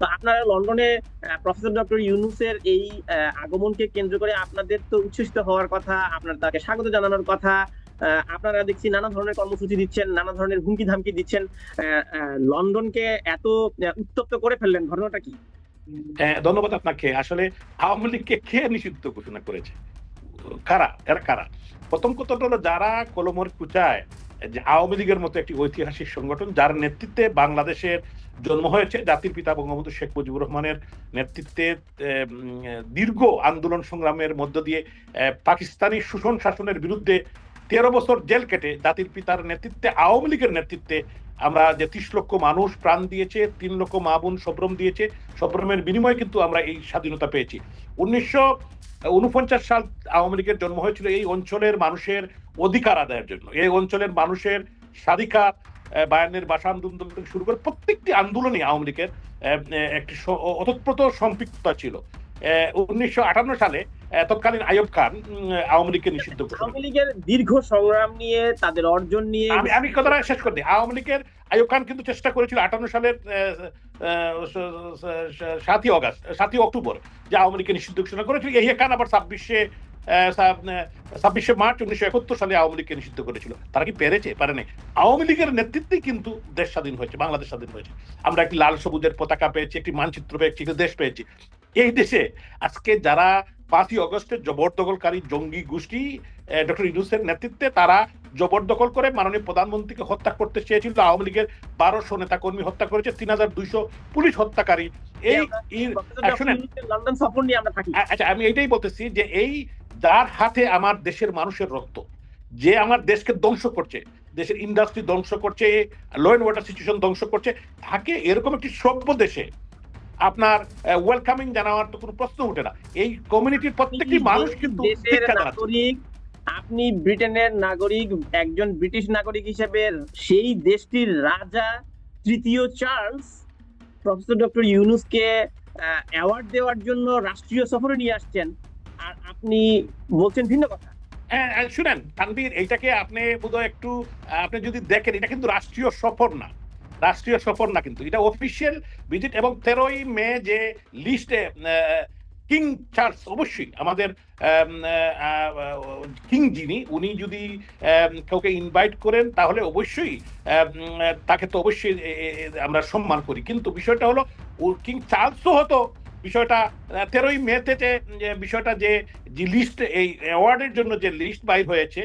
তো আপনারা লন্ডনে প্রফেসর ডক্টর ইউনুসের এই আগমনকে কেন্দ্র করে আপনাদের তো উচ্ছ্বসিত হওয়ার কথা আপনার তাকে স্বাগত জানানোর কথা আপনারা দেখছি নানা ধরনের কর্মসূচি দিচ্ছেন নানা ধরনের হুমকি ধামকি দিচ্ছেন লন্ডনকে এত উত্তপ্ত করে ফেললেন ঘটনাটা কি? হ্যাঁ, ধন্যবাদ আপনাকে। আসলে আওয়ামী লীগকে কে নিষিদ্ধ ঘোষণা করেছে? কারা? এরা কারা? প্রথম কথা হলো যারা কলমর কুচায় যে আওয়ামী লীগের মতো একটি ঐতিহাসিক সংগঠন যার নেতৃত্বে বাংলাদেশের জন্ম হয়েছে, জাতির পিতা বঙ্গবন্ধু শেখ মুজিবুর রহমানের নেতৃত্বে দীর্ঘ আন্দোলন সংগ্রামের মধ্য দিয়ে পাকিস্তানি শোষণ শাসনের বিরুদ্ধে তেরো বছর জেল কেটে জাতির পিতার নেতৃত্বে, আওয়ামী লীগের নেতৃত্বে আমরা যে ত্রিশ লক্ষ মানুষ প্রাণ দিয়েছে, তিন লক্ষ মা বোন সব্রম দিয়েছে, সব্রমের বিনিময়ে কিন্তু আমরা এই স্বাধীনতা পেয়েছি। উনিশশো উনপঞ্চাশ সাল আওয়ামী লীগের জন্ম হয়েছিল এই অঞ্চলের মানুষের অধিকার আদায়ের জন্য। এই অঞ্চলের মানুষের স্বাধিকার বায়ানের ভাষা আন্দোলন থেকে শুরু করে প্রত্যেকটি আন্দোলনই আওয়ামী লীগের একটি অতপ্রত সম্পৃক্ততা ছিল। উনিশশো আটান্ন সালে তৎকালীন খান আওয়ামী লীগকে নিষিদ্ধ আওয়ামী লীগের দীর্ঘ সংগ্রাম নিয়ে তাদের অর্জন নিয়ে আমি আমি কথাটা শেষ করে দিই। আওয়ামী লীগের খান কিন্তু চেষ্টা করেছিল আটান্ন সালের সাতই অগাস্ট সাতই অক্টোবর যে আওয়ামী লীগকে নিষিদ্ধ ঘোষণা করেছিল। খান আবার ছাব্বিশে ছাব্বিশে মার্চ উনিশশো একাত্তর সালে আওয়ামী লীগকে নিষিদ্ধ করেছিল। তারা কি পেরেছে? পারে নাই। আওয়ামী লীগের নেতৃত্বেই কিন্তু দেশ স্বাধীন হয়েছে বাংলাদেশ স্বাধীন হয়েছে। আমরা একটি লাল সবুজের পতাকা পেয়েছি একটি মানচিত্র পেয়েছি একটি দেশ পেয়েছি। এই দেশে আজকে যারা পাঁচই অগস্টের জবরদখলকারী জঙ্গি গোষ্ঠী ডক্টর ইউনুসের নেতৃত্বে তারা জবরদখল করে মাননীয় প্রধানমন্ত্রীকে হত্যা করতে চেয়েছিল। আওয়ামী লীগের বারোশো নেতা কর্মী হত্যা করেছে তিন হাজার দুইশো পুলিশ হত্যাকারী। এই আচ্ছা আমি এটাই বলতেছি যে এই যার হাতে আমার দেশের মানুষের রক্ত যে আমার দেশকে ধ্বংস করছে দেশের ইন্ডাস্ট্রি ধ্বংস করছে ল অ্যান্ড ওয়াটার সিচুয়েশন ধ্বংস করছে তাকে এরকম একটি সভ্য দেশে আপনার ওয়েলকামিং জানাবার তো কোনো প্রশ্ন ওঠে না। এই কমিউনিটির প্রত্যেকটি মানুষ কিন্তু আপনি ব্রিটেনের নাগরিক একজন ব্রিটিশ নাগরিক হিসেবে সেই দেশটির রাজা তৃতীয় চার্লস প্রফেসর ডক্টর ইউনুসকে অ্যাওয়ার্ড দেওয়ার জন্য রাষ্ট্রীয় সফরে নিয়ে আসছেন। আর আপনি বলছেন ভিন্ন কথা। হ্যাঁ, শুনেন তানভীর এইটাকে আপনি বোধহয় একটু আপনি যদি দেখেন এটা কিন্তু রাষ্ট্রীয় সফর না। রাষ্ট্রীয় সফর না কিন্তু, এটা অফিসিয়াল ভিজিট এবং তেরোই মে যে লিস্টে কিং চার্লস অবশ্যই আমাদের কিং যিনি, উনি যদি কাউকে ইনভাইট করেন, তাহলে অবশ্যই তাকে তো অবশ্যই আমরা সম্মান করি। কিন্তু বিষয়টা হলো কিং চার্লসও হতো, বিষয়টা তেরোই মেতে যে, বিষয়টা যে লিস্ট এই অ্যাওয়ার্ডের জন্য যে লিস্ট বাইর হয়েছে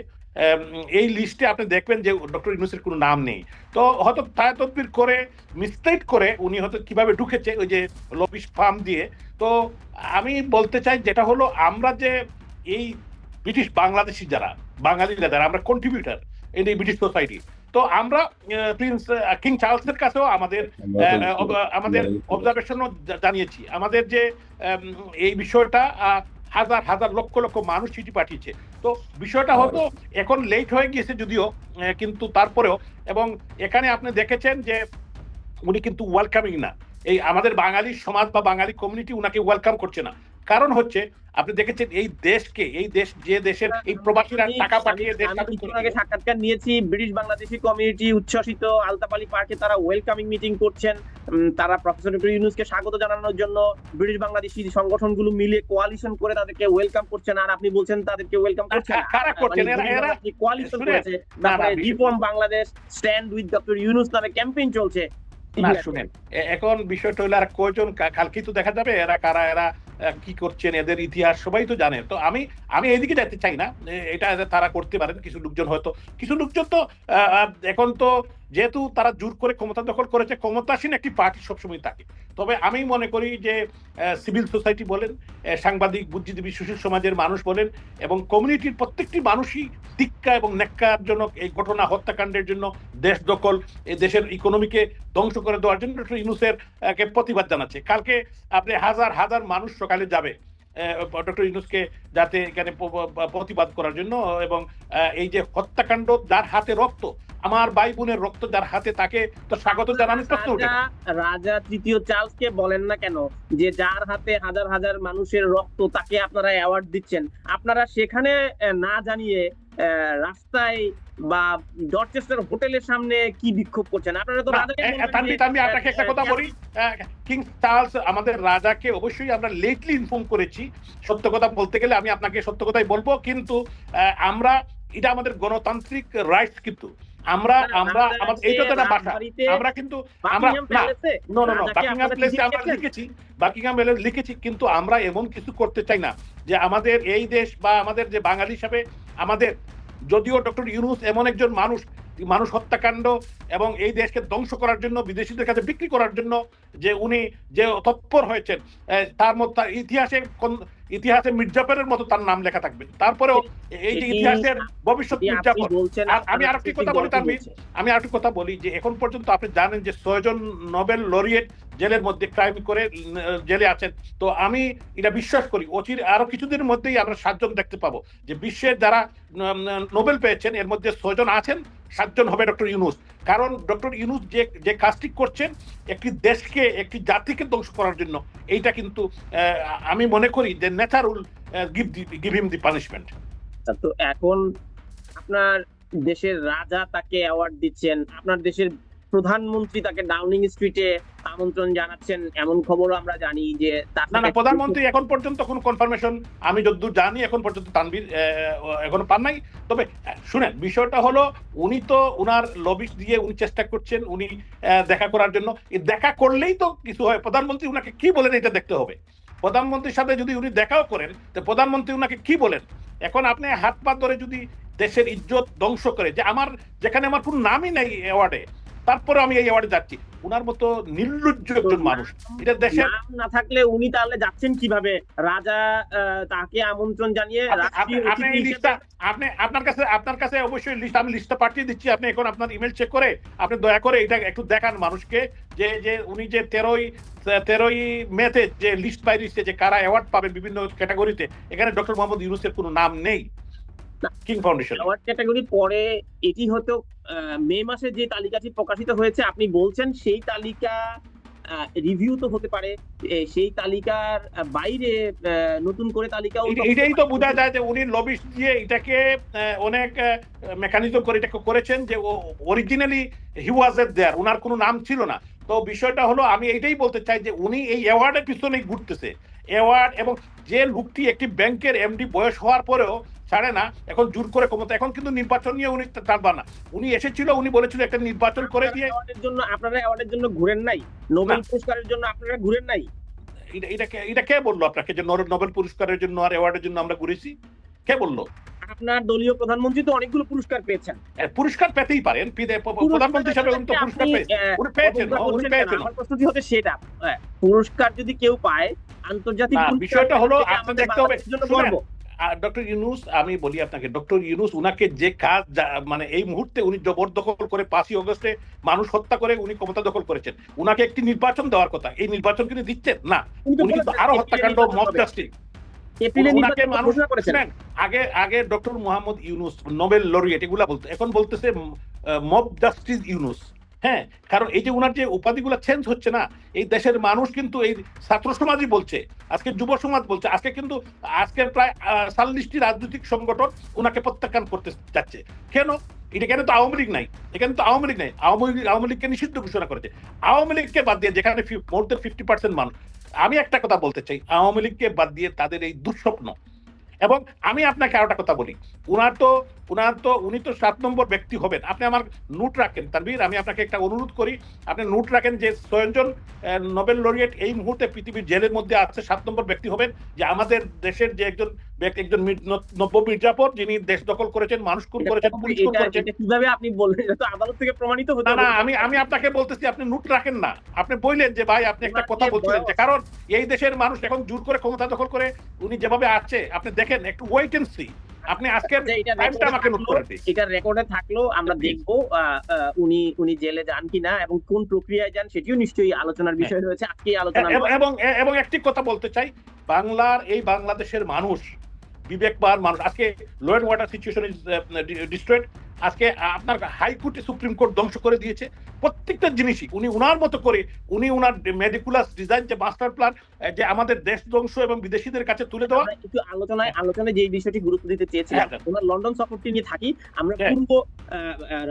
এই লিস্টে আপনি দেখবেন যে ডক্টর ইউনুসের কোনো নাম নেই। তো হয়তো তদবির করে মিসলেট করে উনি হয়তো কীভাবে ঢুকেছে ওই যে লবিস ফার্ম দিয়ে। তো আমি বলতে চাই যেটা হলো আমরা যে এই ব্রিটিশ বাংলাদেশি যারা বাঙালিরা যারা আমরা কন্ট্রিবিউটার এই ব্রিটিশ সোসাইটি তো আমরা প্রিন্স কিং চার্লসের কাছেও আমাদের আমাদের অবজারভেশনও জানিয়েছি। আমাদের যে এই বিষয়টা হাজার হাজার, লক্ষ লক্ষ মানুষ চিঠি পাঠিয়েছে। তো বিষয়টা হয়তো এখন লেট হয়ে গিয়েছে যদিও কিন্তু তারপরেও, এবং এখানে আপনি দেখেছেন যে উনি কিন্তু ওয়েলকামিং না। এই আমাদের বাঙালি সমাজ বা বাঙালি কমিউনিটি উনাকে ওয়েলকাম করছে না। কারণ হচ্ছে আপনি দেখেছেন এই দেশকে এই দেশ যে দেশের এই প্রবাসীরা টাকা পাঠিয়ে দেশ আগে সাক্ষাৎকার নিয়েছি ব্রিটিশ বাংলাদেশি কমিউনিটি উচ্ছ্বসিত আলতাপালি পার্কে তারা ওয়েলকামিং মিটিং করছেন। তারা প্রফেসর ডক্টর ইউনুসকে স্বাগত জানানোর জন্য ব্রিটিশ বাংলাদেশি সংগঠনগুলো মিলে কোয়ালিশন করে তাদেরকে ওয়েলকাম করছেন আর আপনি বলছেন তাদেরকে ওয়েলকাম করছেন কারা করছেন? এরা- এরা- কোয়ালিশন করেছে। তারপরে reform Bangladesh stand with doctor Yunus নামে ক্যাম্পেইন চলছে। না শুনেন এখন বিষয়টা হলো আর কয়জন কালকে তো দেখা যাবে এরা কারা এরা কি করছেন এদের ইতিহাস সবাই তো জানে। তো আমি আমি এইদিকে যেতে চাই না। এটা তারা করতে পারেন কিছু লোকজন হয়তো কিছু লোকজন তো এখন তো যেহেতু তারা জোর করে ক্ষমতা দখল করেছে, ক্ষমতাসীন একটি পার্টি সবসময় থাকে। তবে আমি মনে করি যে সিভিল সোসাইটি বলেন সাংবাদিক, বুদ্ধিজীবী সুশীল সমাজের মানুষ বলেন এবং কমিউনিটির প্রত্যেকটি মানুষই টিক্কা এবং ন্যাক্কারজনক এই ঘটনা হত্যাকাণ্ডের জন্য দেশ দখল, এই দেশের ইকোনমিকে ধ্বংস করে দেওয়ার জন্য ডক্টর ইউনুসের প্রতিবাদ জানাচ্ছে। কালকে আপনি হাজার হাজার মানুষ সকালে যাবে ডক্টর ইউনুসকে যাতে এখানে প্রতিবাদ করার জন্য এবং এই যে হত্যাকাণ্ড, যার হাতে রক্ত আমার ভাই বোনের রক্ত যার হাতে তাকে তো স্বাগত জানানোর প্রশ্ন ওঠে রাজা তৃতীয় চার্লস কে বলেন না কেন যে যার হাতে হাজার হাজার মানুষের রক্ত তাকে আপনারা অ্যাওয়ার্ড দিচ্ছেন। আপনারা সেখানে না জানিয়ে রাস্তায় বা ডরচেস্টার হোটেলের সামনে কি বিক্ষোভ করছেন? আপনারা তো তানভীর, আপনাকে একটা কথা বলি। কিং চার্লস আমাদের রাজাকে অবশ্যই আমরা লেটলি ইনফর্ম করেছি। সত্য কথা বলতে গেলে আমি আপনাকে সত্য কথাই বলব। কিন্তু আহ, আমরা এটা আমাদের গণতান্ত্রিক রাইটস কিন্তু। আমরা আমরা আমাদের এইটা তো না বাসা। আমরা কিন্তু আমরা না নো নো নো বাকিংহাম প্লেসে আমরা লিখেছি। বাকিংহাম প্যালেস লিখেছি কিন্তু আমরা এমন কিছু করতে চাই না যে আমাদের এই দেশ বা আমাদের যে বাঙালি হিসাবে আমাদের যদিও ডক্টর ইউনুস এমন একজন মানুষ মানুষ হত্যাকাণ্ড এবং এই দেশকে ধ্বংস করার জন্য বিদেশিদের কাছে বিক্রি করার জন্য যে উনি যে তৎপর হয়েছেন তার মধ্যে তার ইতিহাসে কোন- ইতিহাসে মির্জাফরের মতো তার নাম লেখা থাকবে তারপরেও এই যে ইতিহাসের ভবিষ্যৎ মির্জাফর আর আমি আরেকটি কথা বলি, তার। আমি আরেকটু কথা বলি যে এখন পর্যন্ত আপনি জানেন যে ছয়জন নোবেল লরিয়েট জেলের মধ্যে ক্রাইম করে জেলে আছেন। তো আমি এটা বিশ্বাস করি। অচির আরও কিছুদিনের মধ্যেই আমরা সাতজন দেখতে পাবো। যে বিশ্বের যারা নোবেল পেয়েছেন, এর মধ্যে ছয়জন আছেন, সাতজন হবে ডক্টর ইউনুস। কারণ ডক্টর ইউনুস যে যে কাজটি করছেন, একটি দেশকে, একটি জাতিকে ধ্বংস করার জন্য, এইটা কিন্তু আমি মনে করি যে natural give give him the punishment তো এখন আপনার দেশের রাজা তাকে অ্যাওয়ার্ড দিচ্ছেন, আপনার দেশের প্রধানমন্ত্রী তাকে ডাউনিং স্ট্রিটে আমন্ত্রণ জানাচ্ছেন এমন খবরও আমরা জানি যে না না প্রধানমন্ত্রী এখন পর্যন্ত কোনো কনফার্মেশন আমি যতদূর জানি এখন পর্যন্ত তানভীর এখনও পান নাই। তবে শুনেন বিষয়টা হলো উনি তো উনার লবিস দিয়ে উনি চেষ্টা করছেন উনি দেখা করার জন্য। দেখা করলেই তো কিছু হয়। প্রধানমন্ত্রী উনাকে কি বলেন এটা দেখতে হবে। প্রধানমন্ত্রীর সাথে যদি উনি দেখাও করেন তো প্রধানমন্ত্রী উনাকে কি বলেন? এখন আপনি হাত পা ধরে যদি দেশের ইজ্জত ধ্বংস করে যে আমার যেখানে আমার কোনো নামই নেই অ্যাওয়ার্ডে তারপরে আমি এই অ্যাওয়ার্ডে যাচ্ছি। উনার মতো নির্লজ্জ একজন মানুষ। এটা নাম না থাকলে উনি তাহলে যাচ্ছেন কীভাবে? রাজা তাকে আমন্ত্রণ জানিয়ে আপনি- লিস্টটা আপনি আপনার কাছে আপনার কাছে অবশ্যই লিস্ট আমি লিস্টটা পাঠিয়ে দিচ্ছি। আপনি এখন আপনার ইমেল চেক করে আপনি দয়া করে এটা একটু দেখান মানুষকে যে যে উনি যে তেরোই তেরোই মেতে যে লিস্ট বাইরে যে কারা অ্যাওয়ার্ড পাবে বিভিন্ন ক্যাটাগরিতে এখানে ডক্টর মোহাম্মদ ইউনুসের কোনো নাম নেই। কিং ফাউন্ডেশন অ্যাওয়ার্ড ক্যাটাগরি পরে এটি হয়তো মে মাসে যে তালিকাটি প্রকাশিত হয়েছে আপনি বলছেন সেই তালিকা রিভিউ তো হতে পারে সেই তালিকার বাইরে নতুন করে তালিকাও তো- এটাই তো বোঝা যায় যে উনি লবিস দিয়ে এটাকে অনেক মেকানিজম করে এটাকে করেছেন যে অরিজিনালি হি ওয়াজ এট দেয়ার উনার কোনো নাম ছিল না। তো বিষয়টা হলো আমি এইটাই বলতে চাই যে উনি এই অ্যাওয়ার্ডের পিছনেই ঘুরতেছে। অ্যাওয়ার্ড এবং যে লোকটি একটি ব্যাংকের এমডি বয়স হওয়ার পরেও ছাড়ে না এখন জোর করে ক্ষমতা এখন কিন্তু নির্বাচন নিয়ে উনি টানবা না উনি এসেছিল উনি বলেছিল একটা নির্বাচন করে দিয়ে জন্য আপনারা অ্যাওয়ার্ডের জন্য ঘুরেন নাই? নোবেল পুরস্কারের জন্য আপনারা ঘুরেন নাই? এটা এটা কে- বলল আপনাকে যে নোবেল পুরস্কারের জন্য আর অ্যাওয়ার্ডের জন্য আমরা ঘুরেছি? কে বলল? আপনার দলীয় প্রধানমন্ত্রী তো অনেকগুলো পুরস্কার পেয়েছেন। পুরস্কার পেতেই পারেন প্রধানমন্ত্রী হিসাবে উনি তো পুরস্কার পেয়েছেন উনি পেয়েছেন। আমার প্রশ্নটি হচ্ছে সেটা। পুরস্কার যদি কেউ পায় আন্তর্জাতিক বিষয়টা হলো আমাদের দেখতে হবে, জন্য। ডক্টর ইউনুস আমি বলি আপনাকে ডক্টর ইউনুস উনাকে যে কাজ মানে এই মুহূর্তে উনি জবরদখল করে পাঁচই অগস্টে মানুষ হত্যা করে উনি ক্ষমতা দখল করেছেন। উনাকে একটি নির্বাচন দেওয়ার কথা এই নির্বাচন কিন্তু দিচ্ছেন? না উনি কিন্তু আরও হত্যাকাণ্ড মব জাস্টিস আগে আগে doctor Muhammad Yunus Nobel laureate এগুলা বলতো এখন বলতেছে মব জাস্টিস ইউনুস। হ্যাঁ কারণ এই যে ওনার যে উপাধিগুলো চেঞ্জ হচ্ছে না, এই দেশের মানুষ কিন্তু এই ছাত্র সমাজই বলছে, আজকে যুব সমাজ বলছে, আজকে কিন্তু আজকের প্রায় চাল্লিশটি রাজনৈতিক সংগঠন ওনাকে প্রত্যাখ্যান করতে যাচ্ছে। কেন? এটা কেন তো আওয়ামী লীগ নাই? এখানে তো আওয়ামী লীগ নাই? আওয়ামী লীগ, আওয়ামী লীগকে নিষিদ্ধ ঘোষণা করেছে। আওয়ামী লীগকে বাদ দিয়ে যেখানে মোর দেন ফিফটি পার্সেন্ট মানুষ, আমি একটা কথা বলতে চাই, আওয়ামী লীগকে বাদ দিয়ে তাদের এই দুঃস্বপ্ন। এবং আমি আপনাকে আরেকটা কথা বলি, উনার তো উনার তো উনি তো সাত নম্বর ব্যক্তি হবেন। আপনি আমার নোট রাখেন তানভীর আমি আপনাকে একটা অনুরোধ করি আপনি নোট রাখেন যে ছয়জন নোবেল লরিয়েট এই মুহূর্তে পৃথিবীর জেলের মধ্যে আছে সাত নম্বর ব্যক্তি হবেন যে আমাদের দেশের যে একজন ব্যক্তি একজন নব্য মির্জাপর যিনি দেশ দখল করেছেন মানুষ খুন করেছেন পুলিশ খুন করেছেন। কীভাবে আপনি বললেন? এটা তো আদালত থেকে প্রমাণিত হতে না না আমি আমি আপনাকে বলতেছি আপনি নোট রাখেন না। আপনি বললেন যে ভাই আপনি একটা কথা বলছিলেন যে কারণ এই দেশের মানুষ এখন জোর করে ক্ষমতা দখল করে উনি যেভাবে আছে আপনি দেখেন একটু ওয়েট এন্ড সি আপনি আজকে টাইমটা আমাকে নোট করে দিন। এটা রেকর্ডে থাকল আমরা দেখব উনি উনি জেলে যান কিনা এবং কোন প্রক্রিয়ায় যান সেটিও নিশ্চয়ই আলোচনার বিষয় রয়েছে। আজকে আলোচনা এবং এবং এবং একটি কথা বলতে চাই বাংলার এই বাংলাদেশের মানুষ বিবেকবান মানুষ আজকে law and order situation is destroyed আজকে আপনার হাইকোর্টে সুপ্রিম কোর্ট ধ্বংস করে দিয়েছে। প্রত্যেকটা জিনিসই। উনি উনার মতো করে উনি উনার মেডিকুলাস ডিজাইন যে মাস্টার প্ল্যান যে আমাদের দেশ ধ্বংস এবং বিদেশিদের কাছে তুলে দেওয়া। একটু আলোচনায় আলোচনায় যে বিষয়টি গুরুত্ব দিতে চেয়েছিলাম হ্যাঁ। ওনার লন্ডন সফরটি নিয়ে থাকি। আমরা হ্যাঁ। পূর্ব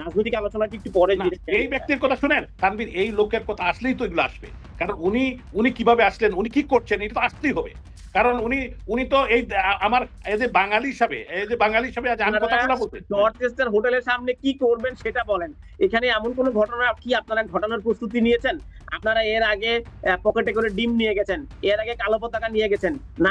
রাজনৈতিক আলোচনাটি একটু পরে। এই ব্যক্তির কথা শুনেন। তানভীর এই লোকের কথা আসলেই তো এগুলো আসবে। কারণ উনি উনি কীভাবে আসলেন উনি কি করছেন এটা তো আসতেই হবে। কারণ উনি উনি তো এই আমার এই যে বাঙালি হিসাবে এই যে বাঙালি হিসাবে আজ আমি কথাগুলো বলতে ডরচেস্টার হোটেলের সামনে কি করবেন সেটা বলেন। এখানে এমন কোন ঘটনা কি আপনারা ঘটনার প্রস্তুতি নিয়েছেন? আপনারা এর আগে পকেটে করে ডিম নিয়ে গেছেন এর আগে কালো পতাকা নিয়ে গেছেন। না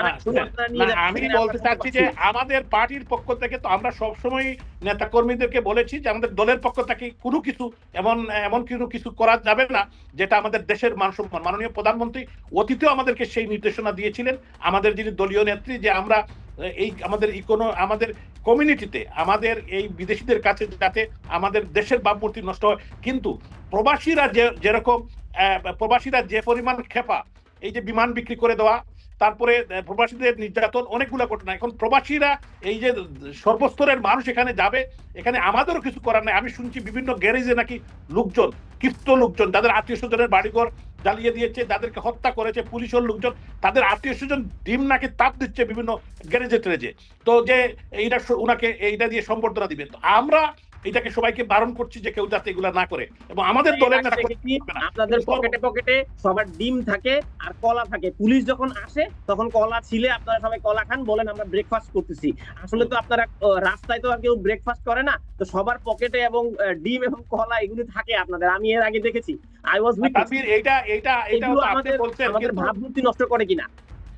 আমি বলতে চাচ্ছি যে আমাদের পার্টির পক্ষ থেকে তো আমরা সবসময় নেতা কর্মীদেরকে বলেছি যে আমাদের দলের পক্ষ থেকে কোনো কিছু এমন এমন কোনো কিছু করা যাবে না যেটা আমাদের দেশের মান সম্মান। মাননীয় প্রধানমন্ত্রী অতীতেও আমাদেরকে সেই নির্দেশনা দিয়েছিলেন। আমাদের যিনি দলীয় নেত্রী যে আমরা এই আমাদের ইকোনো আমাদের কমিউনিটিতে আমাদের এই বিদেশিদের কাছে যাতে আমাদের দেশের ভাবমূর্তি নষ্ট হয়। কিন্তু প্রবাসীরা যে, যেরকম প্রবাসীরা যে পরিমাণ খেপা, এই যে বিমান বিক্রি করে দেওয়া, তারপরে প্রবাসীদের নির্যাতন, অনেকগুলো ঘটনা। এখন প্রবাসীরা এই যে সর্বস্তরের মানুষ এখানে যাবে, এখানে আমাদেরও কিছু করার নাই। আমি শুনছি বিভিন্ন গ্যারেজে নাকি লোকজন, ক্ষিপ্ত লোকজন, যাদের আত্মীয় স্বজনের বাড়িঘর জ্বালিয়ে দিয়েছে যাদেরকে হত্যা করেছে, পুলিশের লোকজন, তাদের আত্মীয় স্বজন ডিম নাকি তাপ দিচ্ছে বিভিন্ন গ্যারেজে ট্রেজে তো যে এইটা ওনাকে এইটা দিয়ে সম্বর্ধনা দিবেন। তো আমরা এটাকে সবাইকে বারণ করছি যে কেউ যাতে এগুলা না করে। এবং আমাদের দলের নেতা। আপনাদের পকেটে পকেটে সবার ডিম থাকে আর কলা থাকে। পুলিশ যখন আসে তখন কলা ছিলে আপনারা সবাই কলা খান বলেন আমরা ব্রেকফাস্ট করতেছি। আসলে তো আপনারা রাস্তায় তো আর কেউ ব্রেকফাস্ট করে না। তো সবার পকেটে এবং ডিম এবং কলা এগুলি থাকে আপনাদের। আমি এর আগে দেখেছি। আই ওয়াজ এইটা এগুলো তো আপনি আমাদের বলছেন আমাদের ভাবমূর্তি নষ্ট করে কিনা?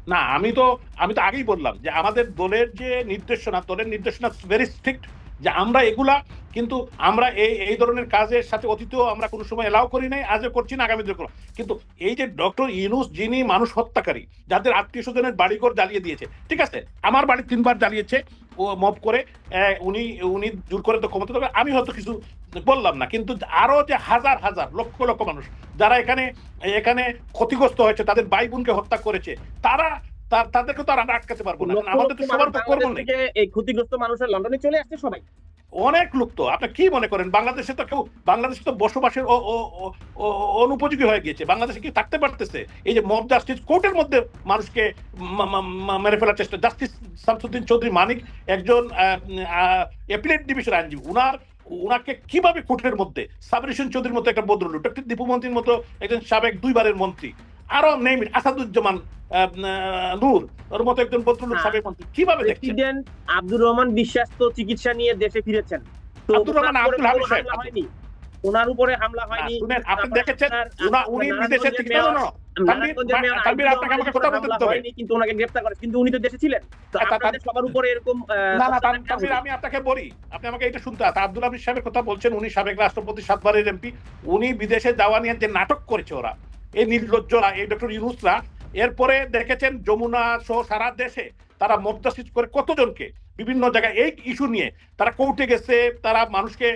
না আমি তো আমি তো আগেই বললাম যে আমাদের দলের যে নির্দেশনা দলের নির্দেশনা ভেরি স্ট্রিক্ট যে আমরা এগুলা, কিন্তু আমরা এই এই ধরনের কাজের সাথে অতীতেও আমরা কোনো সময় এলাও করি নাই, আজও করছি না আগামী করব কিন্তু এই যে ডক্টর ইউনুস যিনি মানুষ হত্যাকারী, যাদের আত্মীয় স্বজনের বাড়িঘর জ্বালিয়ে দিয়েছে, ঠিক আছে? আমার বাড়ি তিনবার জ্বালিয়েছে, ও মপ করে উনি উনি জোর করে তো ক্ষমতা দেবে, আমি হয়তো কিছু বললাম না, কিন্তু আরও যে হাজার হাজার, লক্ষ লক্ষ মানুষ, যারা এখানে এখানে ক্ষতিগ্রস্ত হয়েছে, তাদের ভাই বোনকে হত্যা করেছে, তারা তা- তাদেরকে তো আর আমরা আটকাতে পারব না। আমাদের তো সবার নেই এই ক্ষতিগ্রস্ত মানুষের লন্ডনে চলে আসছে সবাই। অনেক লোক তো আপনি কি মনে করেন? বাংলাদেশে তো কেউ বাংলাদেশে তো বসবাসের অনুপযোগী হয়ে গিয়েছে। বাংলাদেশে কি থাকতে পারতেছে। এই যে মব জাস্টিস কোর্টের মধ্যে মানুষকে মেরে ফেলার চেষ্টা জাস্টিস শামসুদ্দিন চৌধুরী মানিক একজন অ্যাপিলেট ডিভিশন আইনজীবী। উনার উনাকে কীভাবে কোর্টের মধ্যে সাবরিশন চৌধুরীর মতো একটা ভদ্রলোক ডক্টর দীপু মন্ত্রীর মতো একজন সাবেক দুইবারের মন্ত্রী। আরও নেই আসাদুজ্জামান নূর ওর মতো একজন ভদ্রলোক হ্যাঁ। সাবেক মন্ত্রী কীভাবে দেখছেন? আব্দুর রহমান বিশ্বাস তো চিকিৎসা নিয়ে দেশে ফিরেছেন। আব্দুর রহমান আব্দুল হামিদ সাহেব। ওনার উপরে হামলা হয়নি। শুনেন আপনি দেখেছেন? উনা উনি বিদেশে মেয়র- না, আপনাকে আমাকে কথা বলতে হবে। কিন্তু ওনাকে গ্রেফতার করে। কিন্তু উনি তো দেশে ছিলেন। তো আপনাদের সবার উপরে এরকম না না তানভীর, আমি আপনাকে বলি আপনি আমাকে এটা শুনতে হবে। আব্দুল হামিদ সাহেবের কথা বলছেন উনি সাবেক রাষ্ট্রপতি সাতবারের এমপি। উনি বিদেশে যাওয়া নিয়ে যে নাটক করেছে ওরা এই নির্লজ্জরা এই ডক্টর ইউনুসরা এরপরে দেখেছেন যমুনা সহ সারা দেশে তারা মর্যাসিত করে কতজনকে? বিভিন্ন জায়গায় এই ইস্যু নিয়ে তারা কোর্টে গেছে তারা মানুষকে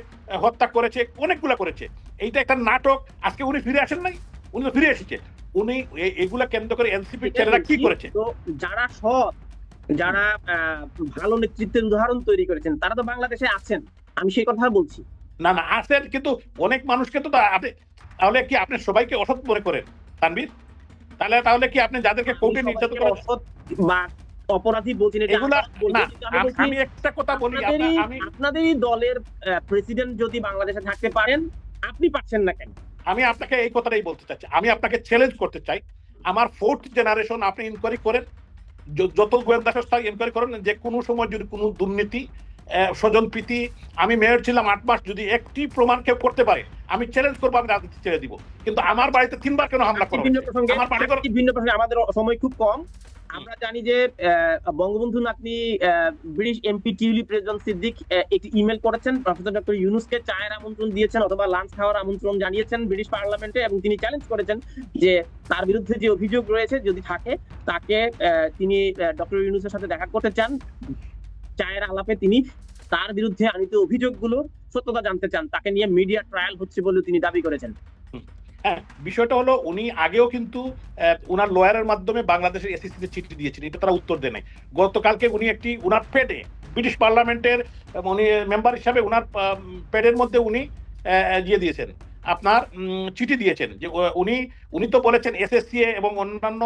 হত্যা করেছে অনেকগুলা করেছে। এইটা একটা নাটক। আজকে উনি ফিরে আসেন নাই? উনি তো ফিরে এসেছে। উনি এগুলা কেন্দ্র করে এনসিপি ছেলেরা কি করেছে? তো যারা সৎ যারা ভালো নেতৃত্বের উদাহরণ তৈরি করেছেন তারা তো বাংলাদেশে আছেন। আমি সেই কথা বলছি। না না আছেন কিন্তু অনেক মানুষকে তো আপনি তাহলে কি আপনি সবাইকে অসৎ মনে করেন তানভীর? তাহলে তাহলে কি আপনি যাদেরকে কোর্টে নির্যাতন করেন অসৎ বা অপরাধী আমি একটা কথা বলি আপনা- আপনাদেরই আমি আপনাদেরই দলের প্রেসিডেন্ট যদি বাংলাদেশে থাকতে পারেন আপনি পাচ্ছেন না কেন? আমি আপনাকে এই কথাটাই বলতে চাচ্ছি। আমি আপনাকে চ্যালেঞ্জ করতে চাই। আমার ফোর্থ জেনারেশন আপনি ইনকোয়ারি করেন। যত গোয়েন্দা সংস্থা ইনকোয়ারি করেন যে কোনো সময় যদি কোনো দুর্নীতি স্বজন প্রীতি আমি মেয়র ছিলাম আট মাস যদি একটি প্রমাণ কেউ করতে পারে আমি চ্যালেঞ্জ করব আমি রাজনীতি ছেড়ে দিব। কিন্তু আমার বাড়িতে তিনবার কেন হামলা করা ভিন্ন প্রসঙ্গে আমার বাড়ি ভিন্ন প্রসঙ্গে আমাদের সময় খুব কম। আমরা জানি যে বঙ্গবন্ধু নাতনি British MP Tulip president Siddiq একটি ইমেল করেছেন প্রফেসর ডক্টর ইউনুসকে চায়ের আমন্ত্রণ দিয়েছেন অথবা লাঞ্চ খাওয়ার আমন্ত্রণ জানিয়েছেন ব্রিটিশ পার্লামেন্টে এবং তিনি চ্যালেঞ্জ করেছেন যে তার বিরুদ্ধে যে অভিযোগ রয়েছে যদি থাকে তাকে তিনি ডক্টর ইউনুসের সাথে দেখা করতে চান। চায়ের আলাপে তিনি তার বিরুদ্ধে আনিত অভিযোগগুলোর সত্যতা জানতে চান। তাকে নিয়ে মিডিয়া ট্রায়াল হচ্ছে বলে তিনি দাবি করেছেন। হ্যাঁ বিষয়টা হলো উনি আগেও কিন্তু উনার লয়ারের মাধ্যমে বাংলাদেশের এসিসিতে চিঠি দিয়েছেন। এটা তারা উত্তর দেয় গতকালকে উনি একটি, উনার পেডে ব্রিটিশ পার্লামেন্টের উনি মেম্বার হিসাবে উনার পেডের মধ্যে উনি দিয়ে দিয়েছেন। আপনার চিঠি দিয়েছেন যে উনি উনি তো বলেছেন এসএসসিএ এবং অন্যান্য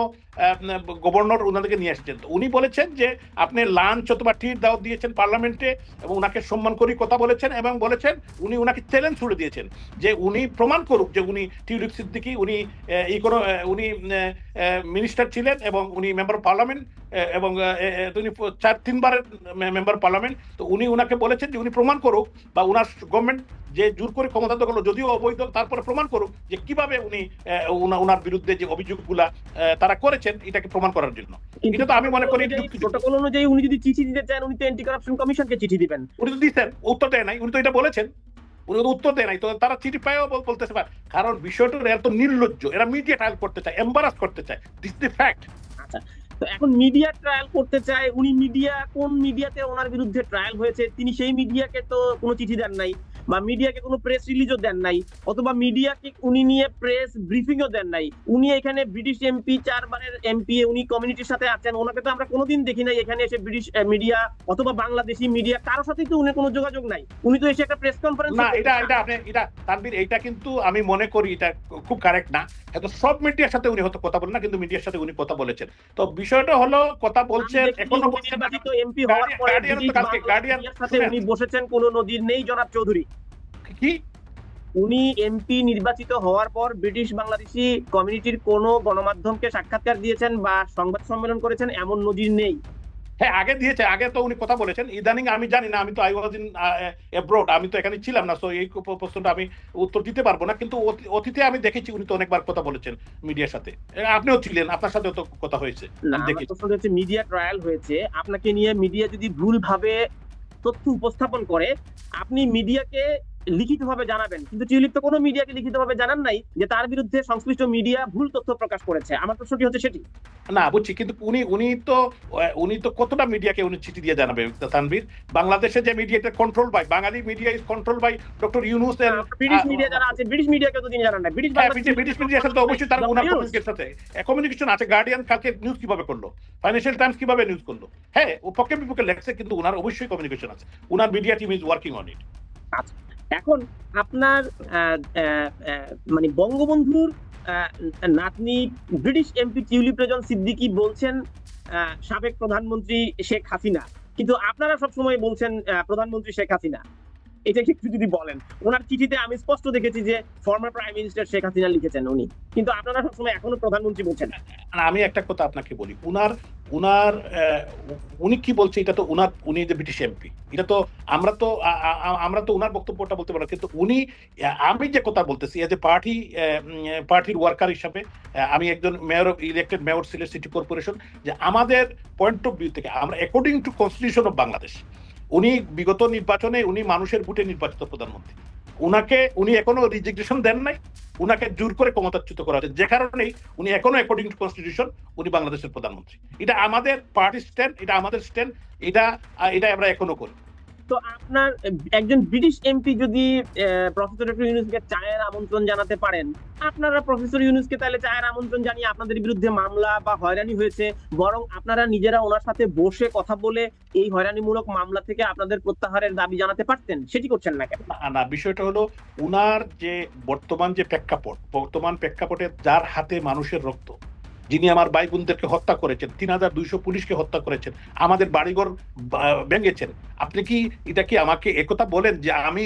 গভর্নর ওনাদেরকে নিয়ে এসেছেন। উনি বলেছেন যে আপনি লাঞ্চ অথবা টির দাওয়াত দিয়েছেন পার্লামেন্টে এবং ওনাকে সম্মান করি কথা বলেছেন এবং বলেছেন উনি ওনাকে চ্যালেঞ্জ ছুড়ে দিয়েছেন যে উনি প্রমাণ করুক যে উনি টিউলিপ সিদ্দিকি উনি আহ, এই কোনো উনি মিনিস্টার ছিলেন এবং উনি মেম্বার অফ পার্লামেন্ট এবং উনি চার তিনবারের মেম্বার পার্লামেন্ট তো উনি ওনাকে বলেছেন যে উনি প্রমাণ করুক বা উনার গভর্নমেন্ট যে জোর করে ক্ষমতা করল যদিও অবৈধ তারপরে প্রমাণ করুক যে কীভাবে উনি উনার বিরুদ্ধে যে অভিযোগগুলা তারা করেছেন এটাকে প্রমাণ করার জন্য। এটা তো আমি মনে করি প্রোটোকল অনুযায়ী উনি যদি চিঠি দিতে চান উনি তো অ্যান্টি কারাপশন কমিশনকে চিঠি দিবেন। উনি তো দিচ্ছেন উত্তর দেয় নাই উনি তো এটা বলেছেন। উনি তো উত্তর দেয় নাই তো তারা চিঠি পায়ও বলতেছে পারে কারণ বিষয়টা এরা তো নির্লজ্জ এরা মিডিয়া ট্রায়াল করতে চায় এম্বারাস করতে চায়। দিস দি ফ্যাক্ট আচ্ছা তো এখন মিডিয়া ট্রায়াল করতে চায় উনি মিডিয়া কোন মিডিয়াতে ওনার বিরুদ্ধে ট্রায়াল হয়েছে? তিনি সেই মিডিয়াকে তো কোনো চিঠি দেন নাই। বা মিডিয়াকে কোনো প্রেস রিলিজও দেন নাই অথবা মিডিয়াকে উনি নিয়ে প্রেস ব্রিফিংও দেন নাই। উনি এখানে ব্রিটিশ এমপি চারবারের এমপি উনি কমিউনিটির সাথে আছেন। ওনাকে তো আমরা কোনোদিন দেখি নাই এখানে এসে ব্রিটিশ মিডিয়া অথবা বাংলাদেশি মিডিয়া কারোর সাথেই তো উনি কোনো যোগাযোগ নাই। উনি তো এসে একটা প্রেস কনফারেন্স না এটা এটা আপনি এটা তানবীর এটা কিন্তু আমি মনে করি এটা খুব কারেক্ট না। হয়তো সব মিডিয়ার সাথে উনি হয়তো কথা বলেন না কিন্তু মিডিয়ার সাথে উনি কথা বলেছেন। তো বিষয়টা হলো কথা বলছেন এখনও বলছেন এমপি হওয়ার পরে মিডিয়ার সাথে উনি বসেছেন কোন নদীর নেই জনাব চৌধুরী। কি? উনি এমপি নির্বাচিত হওয়ার পর ব্রিটিশ বাংলাদেশি কমিউনিটির কোন গণমাধ্যমকে সাক্ষাৎকার দিয়েছেন বা সংবাদ সম্মেলন করেছেন এমন নজির নেই। হ্যাঁ আগে দিয়েছে আগে তো উনি কথা বলেছেন। ইদানিং আমি জানি না আমি তো আই ওয়াজ ইন এব্রোড আমি তো এখানে ছিলাম না সো এই প্রশ্নটা আমি উত্তর দিতে পারব না কিন্তু অতীতে আমি দেখেছি উনি তো অনেকবার কথা বলেছেন মিডিয়ার সাথে। আপনিও ছিলেন আপনার সাথেও তো কথা হয়েছে দেখেছি। হচ্ছে মিডিয়া ট্রায়াল হয়েছে আপনাকে নিয়ে মিডিয়া যদি ভুলভাবে তথ্য উপস্থাপন করে আপনি মিডিয়াকে লিখিতভাবে জানাবেন। কিন্তু টিউলিপ তো কোনো মিডিয়াকে লিখিতভাবে জানান নাই যে তার বিরুদ্ধে সংশ্লিষ্ট মিডিয়া ভুল তথ্য প্রকাশ করেছে। আমার প্রশ্নটি হচ্ছে সেটি। না বুঝছি কিন্তু উনি উনি তো উনি তো কতটা মিডিয়াকে উনি চিঠি দিয়ে জানাবে তানভীর? বাংলাদেশে যে মিডিয়াটা control by Bangali media is control by doctor Yunus এর ব্রিটিশ মিডিয়া যারা আছে ব্রিটিশ মিডিয়াকে তো তিনি জানান না ব্রিটিশ হ্যাঁ, বাংলাদেশি ব্রিটিশ ব্রিটিশ মিডিয়ার সাথে তো অবশ্যই তার Yunus। কমিউনিকেশন সাথে কমিউনিকেশন আছে গার্ডিয়ান কালকে নিউজ কীভাবে করল? ফাইন্যান্সিয়াল টাইমস কীভাবে নিউজ করল? হ্যাঁ ও পক্ষে বিপক্ষে লেখছে কিন্তু ওনার অবশ্যই কমিউনিকেশন আছে। ওনার media team is working on it এখন আপনার মানে বঙ্গবন্ধুর নাতনি British MP tulip Rezon Siddiqui বলছেন সাবেক প্রধানমন্ত্রী শেখ হাসিনা। কিন্তু আপনারা সব সময় বলছেন প্রধানমন্ত্রী শেখ হাসিনা। এটা একটু যদি বলেন। ওনার চিঠিতে আমি স্পষ্ট দেখেছি যে former prime minister Sheikh Hasina লিখেছেন উনি। কিন্তু আপনারা সবসময় এখনও প্রধানমন্ত্রী বলছেন আমি একটা কথা আপনাকে বলি। উনার আহ, উনি কি বলছে এটা তো উনার উনি যে ব্রিটিশ এমপি। এটা তো আমরা তো আমরা তো উনার বক্তব্যটা বলতে পারব কিন্তু উনি আমি যে কথা বলতেছি এজ এ পার্টি পার্টির ওয়ার্কার হিসাবে আমি একজন mayor elected mayor Sylhet city corporation যে আমাদের পয়েন্ট অফ ভিউ থেকে আমরা according to constitution of Bangladesh উনি বিগত নির্বাচনে উনি মানুষের ভোটে নির্বাচিত প্রধানমন্ত্রী। উনাকে উনি এখনও রিজিগনেশন দেন নাই, উনাকে জোর করে ক্ষমতাচ্যুত করা হয়েছে যে কারণেই উনি এখনও অ্যাকর্ডিং টু কনস্টিটিউশন উনি বাংলাদেশের প্রধানমন্ত্রী। এটা আমাদের পার্টি স্ট্যান্ড এটা আমাদের স্ট্যান্ড এটা এটা আমরা এখনও করি। তো আপনার একজন ব্রিটিশ এমপি যদি প্রফেসর ডক্টর ইউনুসকে চায়ের আমন্ত্রণ জানাতে পারেন, আপনারা প্রফেসর ইউনুসকে তাহলে চায়ের আমন্ত্রণ জানিয়ে আপনাদের বিরুদ্ধে মামলা বা হয়রানি হয়েছে, বরং আপনারা নিজেরা ওনার সাথে বসে কথা বলে এই হয়রানিমূলক মামলা থেকে আপনাদের প্রত্যাহারের দাবি জানাতে পারতেন? সেটি করছেন না কেন? না, বিষয়টা হলো উনার যে বর্তমান যে প্রেক্ষাপট, বর্তমান প্রেক্ষাপটে যার হাতে মানুষের রক্ত যিনি আমার ভাই বোনদেরকে হত্যা করেছেন, তিন হাজার দুইশো পুলিশকে হত্যা করেছেন, আমাদের বাড়িঘর ভেঙেছেন। আপনি কি, এটা কি আমাকে একথা বলেন যে আমি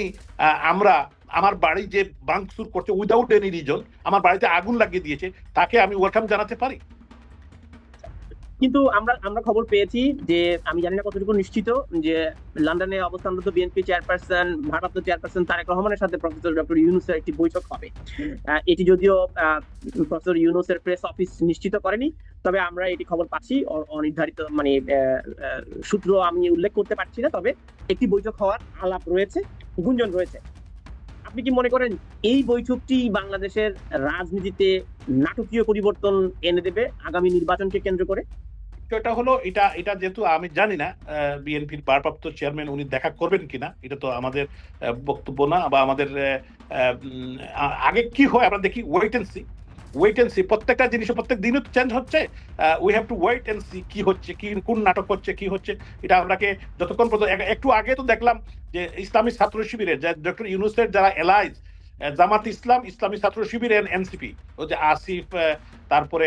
আমরা, আমার বাড়ি যে বাংসুর করছে উইদাউট এনি রিজন আমার বাড়িতে আগুন লাগিয়ে দিয়েছে, তাকে আমি ওয়েলকাম জানাতে পারি? কিন্তু আমরা আমরা খবর পেয়েছি যে আমি জানি না কতটুকু নিশ্চিত যে লন্ডনে অবস্থানরত বিএনপি চেয়ারপারসন ভারপ্রাপ্ত চেয়ারপারসন তারেক রহমানের সাথে প্রফেসর ডক্টর ইউনুসের একটি বৈঠক হবে। এটি যদিও আহ, প্রফেসর ইউনুসের প্রেস অফিস নিশ্চিত করেনি তবে আমরা এটি খবর পাচ্ছি। অনির্ধারিত মানে সূত্র আমি উল্লেখ করতে পারছি না তবে একটি বৈঠক হওয়ার আলাপ রয়েছে গুঞ্জন রয়েছে। আপনি কি মনে করেন এই বৈঠকটি বাংলাদেশের রাজনীতিতে নাটকীয় পরিবর্তন এনে দেবে আগামী নির্বাচনকে কেন্দ্র করে? বিষয়টা হলো, এটা এটা যেহেতু আমি জানি না বিএনপির ভারপ্রাপ্ত চেয়ারম্যান উনি দেখা করবেন কিনা, এটা তো আমাদের বক্তব্য না, বা আমাদের আগে কি হয় আমরা দেখি wait and wait and see প্রত্যেকটা জিনিস, প্রত্যেক দিনও চেঞ্জ হচ্ছে। We have to wait and see কি হচ্ছে, কি, কোন নাটক হচ্ছে, কি হচ্ছে। এটা আমরাকে যতক্ষণ পর্যন্ত একটু আগে তো দেখলাম যে ইসলামী ছাত্র শিবিরের ডক্টর ইউনুসের যারা এলাইজ জামাত ইসলাম, ইসলামী ছাত্র শিবির এনসিপি ও যে আসিফ তারপরে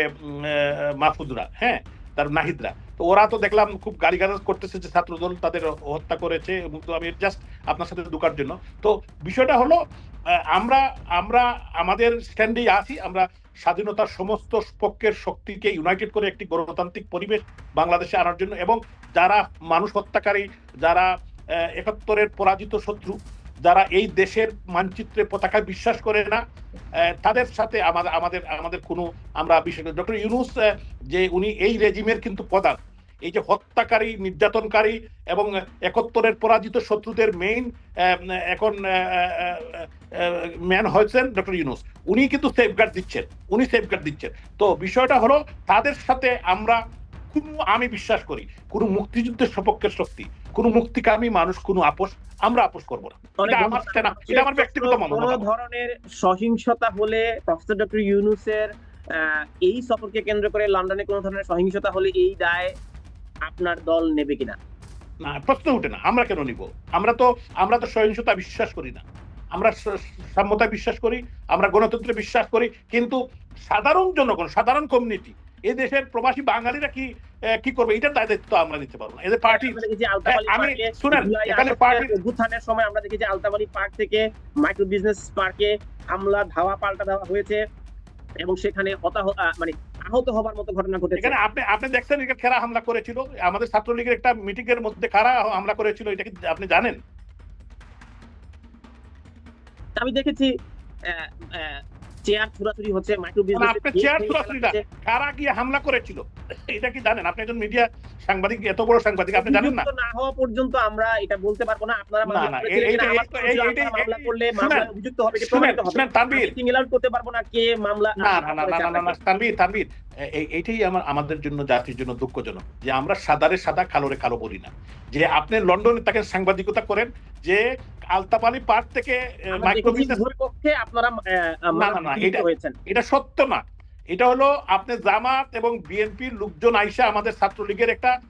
মাহফুদরা হ্যাঁ তার নাহিদরা। তো ওরা তো দেখলাম খুব গালিগালাজ করতেছে যে ছাত্রদল তাদের হত্যা করেছে। তো আমি জাস্ট আপনার সাথে ঢোকার জন্য। তো বিষয়টা হলো আমরা আমরা, আমাদের স্ট্যান্ডেই আছি। আমরা স্বাধীনতার সমস্ত পক্ষের শক্তিকে ইউনাইটেড করে একটি গণতান্ত্রিক পরিবেশ বাংলাদেশে আনার জন্য এবং যারা মানুষ হত্যাকারী, যারা একাত্তরের পরাজিত শত্রু, যারা এই দেশের মানচিত্রে পতাকা বিশ্বাস করে না তাদের সাথে আমাদের আমাদের আমাদের কোনো আমরা বিশেষ ডক্টর ইউনুস যে উনি এই রেজিমের কিন্তু প্রধান এই যে হত্যাকারী নির্যাতনকারী এবং একাত্তরের পরাজিত শত্রুদের মেইন এখন ম্যান হয়েছেন ডক্টর ইউনুস। উনি কিন্তু সেফগার্ড দিচ্ছেন উনি সেফগার্ড দিচ্ছেন। তো বিষয়টা হলো তাদের সাথে আমরা কোনো আমি বিশ্বাস করি কোনো মুক্তিযুদ্ধের সপক্ষের শক্তি কোনো মুক্তিকামী মানুষ কোনো আপোষ আমরা আপোষ করব না। এটা আমার এটা আমার ব্যক্তিগত কোনো মতামত। ধরনের সহিংসতা হলে প্রফেসর ডক্টর ইউনুসের আহ, এই সফরকে কেন্দ্র করে লন্ডনে কোনো ধরনের সহিংসতা হলে এই দায় আপনার দল নেবে কিনা? না প্রশ্ন উঠে না। আমরা কেন নিব? আমরা তো আমরা তো সহিংসতা বিশ্বাস করি না। আমরা সাম্যতা বিশ্বাস করি আমরা গণতন্ত্রে বিশ্বাস করি কিন্তু সাধারণ জনগণ সাধারণ কমিউনিটি এই দেশের প্রবাসী বাঙালিরা কি কি করবে? এটার দায়িত্ব আমরা নিতে পারব না। এদের পার্টি আমরা আমি শুনেন এখানে পার্টি অভ্যুত্থানের সময় আমরা দেখেছি আলতাবালি পার্ক থেকে মাইক্রো বিজনেস পার্কে হামলা ধাওয়া পাল্টা দেওয়া হয়েছে। এবং সেখানে মানে আহত হবার মতো ঘটনা ঘটেছে। এখানে আপনি আপনি দেখছেন এটা কারা হামলা করেছিল? আমাদের ছাত্রলীগের একটা মিটিং এর মধ্যে কারা হামলা করেছিল এটা কি আপনি জানেন? আমি দেখেছি চেয়ার ছুড়াছুড়ি হচ্ছে মাইক্রো বিজনেস আপনি চেয়ার ছুড়াছুড়ি না। কারা গিয়ে হামলা করেছিল? এটা কি জানেন? আপনি একজন মিডিয়া সাংবাদিক এত বড় সাংবাদিক আপনি জানেন না? না হওয়া পর্যন্ত আমরা এটা বলতে পারব না। আপনারা না, মামলা না, এই- এই- মামলা করলে মামলায় অভিযুক্ত হবে কি প্রমাণিত হবে। তানবীর সিঙ্গেল আউট করতে পারব না কে মামলা না না না না না এ- এই- এইটাই আমার আমাদের জন্য জাতির জন্য দুঃখজনক যে আমরা সাদারে সাদা কালোরে কালো বলি না। যে আপনি লন্ডনে তাকে সাংবাদিকতা করেন যে আলতাপালি পার্ক থেকে পক্ষে আপনারা না, না, এটা- এটা সত্য না। এটা হলো আপনি জামাত এবং বিএনপির লোকজন আইসা আমাদের ছাত্রলীগের একটা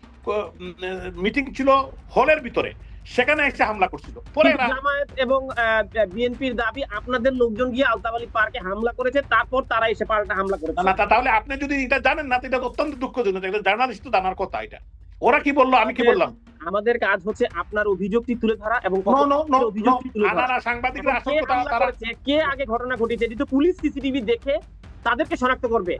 মিটিং ছিল হলের ভিতরে। সেখানে এসে হামলা করছিল। পরে জামায়াত এবং বিএনপির দাবি আপনাদের লোকজন গিয়ে আলতাবালি পার্কে হামলা করেছে তারপর তারা এসে পাল্টা হামলা করেছে। না, তাহলে আপনি যদি এটা জানেন না তো এটা অত্যন্ত দুঃখজনক। এটা জার্নালিস্ট তো জানার কথা এটা। ওরা কি বলল? আমি কি বললাম? আমাদের কাজ হচ্ছে আপনার অভিযোগটি তুলে ধরা এবং অভিযোগটি তুলে ধরা। সাংবাদিকরা কে আগে ঘটনা ঘটেছে এটি তো পুলিশ সিসিটিভি দেখে তাদেরকে শনাক্ত করবে।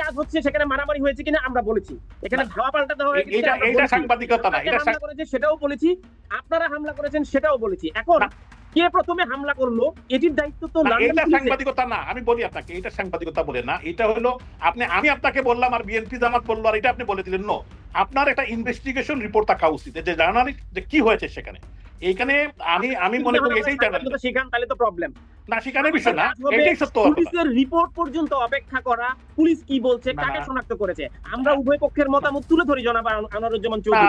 কাজ হচ্ছে সেখানে মারামারি হয়েছে কিনা আমরা বলেছি। এখানে ধাওয়া পাল্টা দেওয়া হয়েছে এইটা কিনা আমরা এইটা বলেছি। সাংবাদিকতা না কে এটা হামলা করেছে সেটাও বলেছি আপনারা হামলা করেছেন সেটাও বলেছি। এখন। কে প্রথমে হামলা করল? এটির দায়িত্ব তো এটা সাংবাদিকতা না আমি বলি আপনাকে এটা সাংবাদিকতা বলে না। এটা হলো আপনি আমি আপনাকে বললাম আর বিএনপি জামাত বলল আর এটা আপনি বলে দিলেন। নো আপনার একটা ইনভেস্টিগেশন রিপোর্ট থাকা উচিত যে জার্নালিস্ট যে কি হয়েছে সেখানে। এইখানে আমি আমি মনে করি এটাই জার্নালিস্ট। তাহলে তো প্রবলেম না সেখানে বিষয় না এটাই সত্য পুলিশের রিপোর্ট পর্যন্ত অপেক্ষা করা পুলিশ কি বলছে কাকে শনাক্ত করেছে? আমরা উভয় পক্ষের মতামত তুলে ধরি জনাব আন- আনোয়ারুজ্জামান চৌধুরী।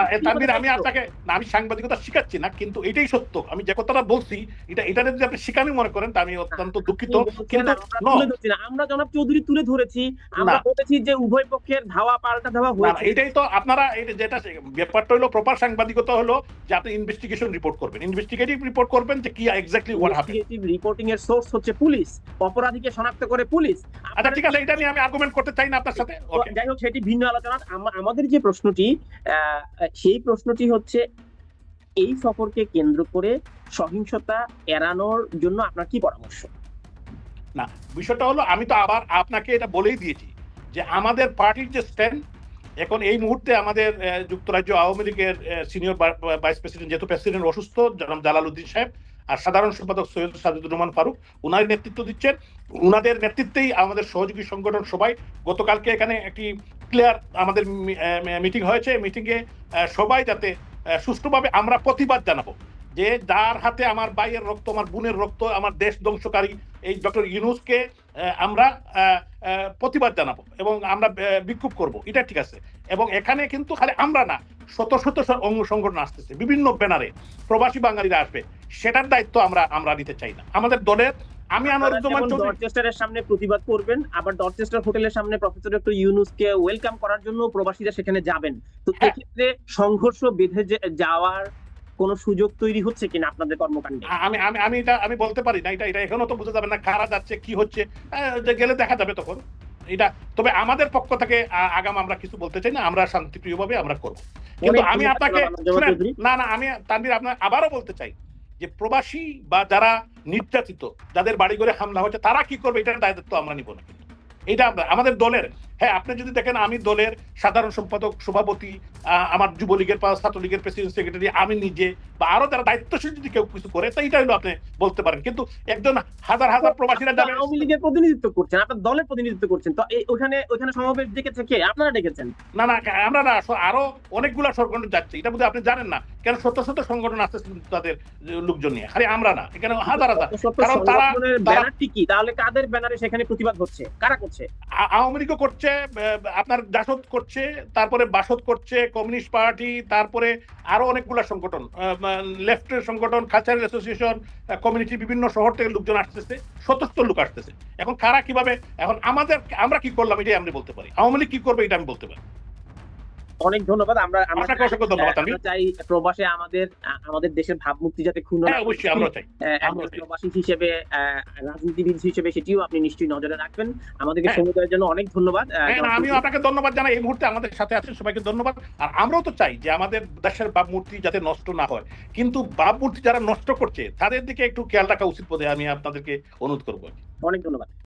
আমি আপনাকে আমি সাংবাদিকতা শিখাচ্ছি না কিন্তু এটাই সত্য। আমি যে কথাটা বলছি এটা এটা যদি আপনি মনে করেন আমি অত্যন্ত দুঃখিত। কিন্তু আমরা জনাব চৌধুরী তুলে ধরেছি। আমরা বলেছি যে উভয় পক্ষের ধাওয়া পাল্টা ধাওয়া হয়েছে। এটাই তো আপনারা এটা যেটা ব্যাপারটা হলো প্রপার সাংবাদিকতা হলো যে আপনি ইনভেস্টিগেশন রিপোর্ট করবেন। ইনভেস্টিগেটিভ রিপোর্ট করবেন যে কি এক্স্যাক্টলি হোয়াট হ্যাপেন রিপোর্টিং এর সোর্স হচ্ছে পুলিশ। অপরাধীকে শনাক্ত করে পুলিশ। আচ্ছা ঠিক আছে এটা নিয়ে আমি আর্গুমেন্ট করতে চাই না আপনার সাথে। যাই হোক সেটি ভিন্ন আলোচনা। আমাদের যে প্রশ্নটি আহ, সেই প্রশ্নটি হচ্ছে এই সফরকে কেন্দ্র করে সহিংসতা এড়ানোর জন্য আপনার কি পরামর্শ? না, বিষয়টা হলো আমি তো আবার আপনাকে এটা বলেই দিয়েছি যে আমাদের পার্টির যে স্ট্যান্ড, এখন এই মুহূর্তে আমাদের যুক্তরাজ্য আওয়ামী লীগের সিনিয়র ভাইস প্রেসিডেন্ট, যেহেতু প্রেসিডেন্ট অসুস্থ, জনাব জালালউদ্দিন সাহেব আর সাধারণ সম্পাদক সৈয়দ সাজিদুর রহমান ফারুক, উনার নেতৃত্ব দিচ্ছেন। উনাদের নেতৃত্বেই আমাদের সহযোগী সংগঠন সবাই, গতকালকে এখানে একটি ক্লিয়ার আমাদের মিটিং হয়েছে। মিটিংয়ে সবাই যাতে সুষ্ঠুভাবে আমরা প্রতিবাদ জানাব যে যার হাতে আমার ভাইয়ের রক্ত, আমার বোনের রক্ত, আমার দেশ ধ্বংসকারী এই ডক্টর ইউনুসকে আমরা প্রতিবাদ জানাব এবং আমরা বিক্ষোভ করব। এটা ঠিক আছে। এবং এখানে কিন্তু খালি আমরা না, শত শত অঙ্গ সংগঠন আসতেছে। বিভিন্ন ব্যানারে প্রবাসী বাঙালিরা আসবে। সেটার দায়িত্ব আমরা আমরা নিতে চাই না। আমাদের দলের আমি আনোয়ারুজ্জামান ডরচেস্টারের সামনে প্রতিবাদ করবেন আবার ডরচেস্টার হোটেলের সামনে প্রফেসর ডক্টর ইউনুসকে ওয়েলকাম করার জন্য প্রবাসীরা সেখানে যাবেন। তো হ্যাঁ। এক্ষেত্রে সংঘর্ষ বেঁধে যাওয়ার কোন সুযোগ তৈরি হচ্ছে কিনা আপনাদের কর্মকাণ্ডে? আমি আমি আমি এটা আমি বলতে পারি না এটা এটা এখনও তো বোঝা যাবে না কারা যাচ্ছে কি হচ্ছে। গেলে দেখা যাবে তখন। এটা তবে আমাদের পক্ষ থেকে আগাম আমরা কিছু বলতে চাই না আমরা শান্তিপ্রিয়ভাবে আমরা করব। কিন্তু আমি আপনাকে। না না আমি তানভীর আপনার আবারও বলতে চাই যে প্রবাসী বা যারা নির্যাতিত, যাদের বাড়ি ঘরে হামলা হয়েছে, তারা কি করবে? এটার দায়িত্ব আমরা নিব না। এটা আমাদের দলের হ্যাঁ আপনি যদি দেখেন আমি দলের সাধারণ সম্পাদক সভাপতি আমার যুবলীগের ছাত্রলীগের প্রেসিডেন্ট সেক্রেটারি আমি নিজে বা আরও যারা দায়িত্বশীল যদি কেউ কিছু করে তাই এটা হলো আপনি বলতে পারেন। কিন্তু একজন হাজার হাজার প্রবাসীরা যাবে আওয়ামী লীগের প্রতিনিধিত্ব করছেন আপনার দলের প্রতিনিধিত্ব করছেন তো ওখানে ওখানে সমাবেশ ডেকেছে কে? আপনারা ডেকেছেন। না না আমরা না আরও অনেকগুলা সংগঠন যাচ্ছে এটা বোধহয় আপনি জানেন না। কেন শত শত সংগঠন আসতেছে তাদের লোকজন নিয়ে খালি আমরা না এখানে হাজার হাজার। কারণ তারা- ব্যানারটি কি তাহলে কাদের ব্যানারে সেখানে প্রতিবাদ হচ্ছে? কারা করছে? আওয়ামী লীগও করছে আপনার জাসদ করছে, তারপরে বাসদ করছে, কমিউনিস্ট পার্টি, তারপরে আরও অনেকগুলো সংগঠন লেফটের সংগঠন, কালচারাল অ্যাসোসিয়েশন কমিউনিটি বিভিন্ন শহর থেকে লোকজন আসতেছে সতস্তর লোক আসতেছে। এখন কারা কীভাবে, এখন আমাদের, আমরা কি করলাম এটাই আমি বলতে পারি। আওয়ামী লীগ কি করবে এটা আমি বলতে পারি। অনেক ধন্যবাদ। আমরা আপনাকে অসংখ্য ধন্যবাদ, আমরা চাই প্রবাসে আমাদের আমাদের দেশের ভাবমূর্তি যাতে ক্ষুণ্ণ না হ্যাঁ অবশ্যই আমরা চাই। প্রবাসী হিসেবে রাজনীতিবিদ হিসেবে সেটিও আপনি নিশ্চয়ই নজরে রাখবেন। আমাদেরকে হ্যাঁ। সময় দেওয়ার জন্য অনেক ধন্যবাদ হ্যাঁ, আমিও আপনাকে ধন্যবাদ জানাই। এই মুহূর্তে আমাদের সাথে আছেন সবাইকে ধন্যবাদ। আর আমরাও তো চাই যে আমাদের দেশের ভাবমূর্তি যাতে নষ্ট না হয়। কিন্তু ভাবমূর্তি যারা নষ্ট করছে তাদের দিকে একটু খেয়াল রাখা উচিত বলে আমি আপনাদেরকে অনুরোধ করব। অনেক ধন্যবাদ।